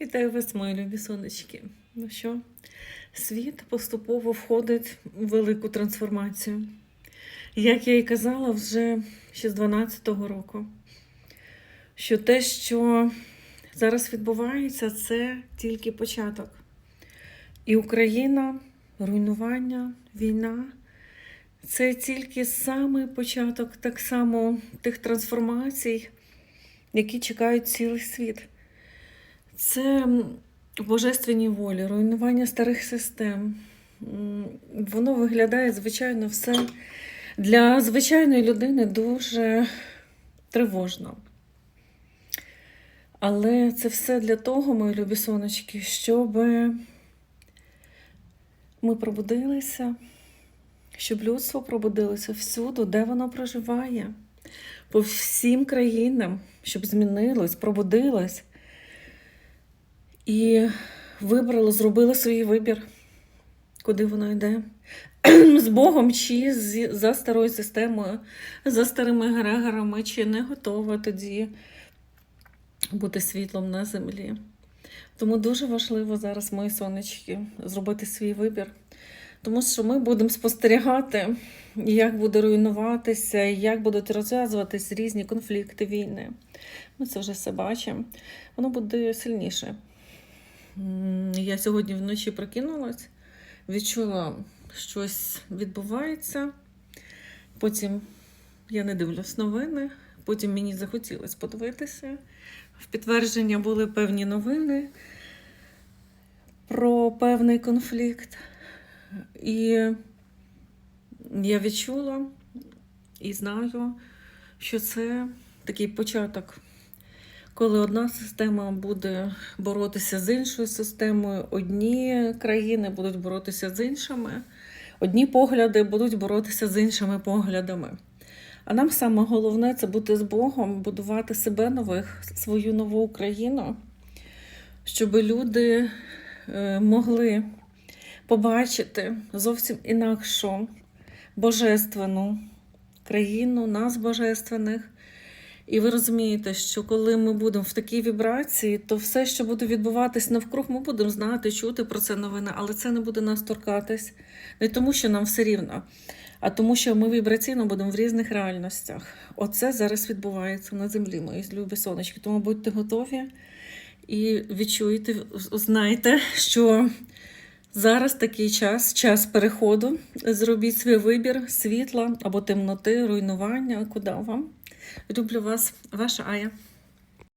Вітаю вас, мої любі сонечки. Ну що, світ поступово входить в велику трансформацію. Як я і казала вже ще з 12-го року, що те, що зараз відбувається, це тільки початок. І Україна, руйнування, війна це тільки самий початок так само тих трансформацій, які чекають цілий світ. Це божественній волі, руйнування старих систем. Воно виглядає, звичайно, все для звичайної людини дуже тривожно. Але це все для того, мої любі сонечки, щоб ми пробудилися, щоб людство пробудилося всюди, де воно проживає, по всім країнам, щоб змінилось, пробудилось і вибрало, зробило свій вибір, куди воно йде. З Богом чи за старою системою, за старими Грегорами, чи не готова тоді бути світлом на землі. Тому дуже важливо зараз, мої сонечки, зробити свій вибір. Тому що ми будемо спостерігати, як буде руйнуватися, як будуть розв'язуватись різні конфлікти, війни. Ми це вже все бачимо. Воно буде сильніше. Я сьогодні вночі прокинулась, відчула, щось відбувається. Потім я не дивлюсь новини, потім мені захотілося подивитися. В підтвердження були певні новини про певний конфлікт. І я відчула і знаю, що це такий початок, коли одна система буде боротися з іншою системою, одні країни будуть боротися з іншими, одні погляди будуть боротися з іншими поглядами. А нам саме головне це бути з Богом, будувати себе нових, свою нову Україну, щоб люди е, могли побачити зовсім інакшу божественну країну, нас божественних. І ви розумієте, що коли ми будемо в такій вібрації, то все, що буде відбуватись навкруг, ми будемо знати, чути про це новини, але це не буде нас торкатись. Не тому, що нам все рівно, а тому, що ми вібраційно будемо в різних реальностях. Оце зараз відбувається на землі, мої любі сонечки. Тому будьте готові і відчуйте, знайте, що зараз такий час, час переходу. Зробіть свій вибір світла або темноти, руйнування. Куди вам? Люблю вас, ваша Ая.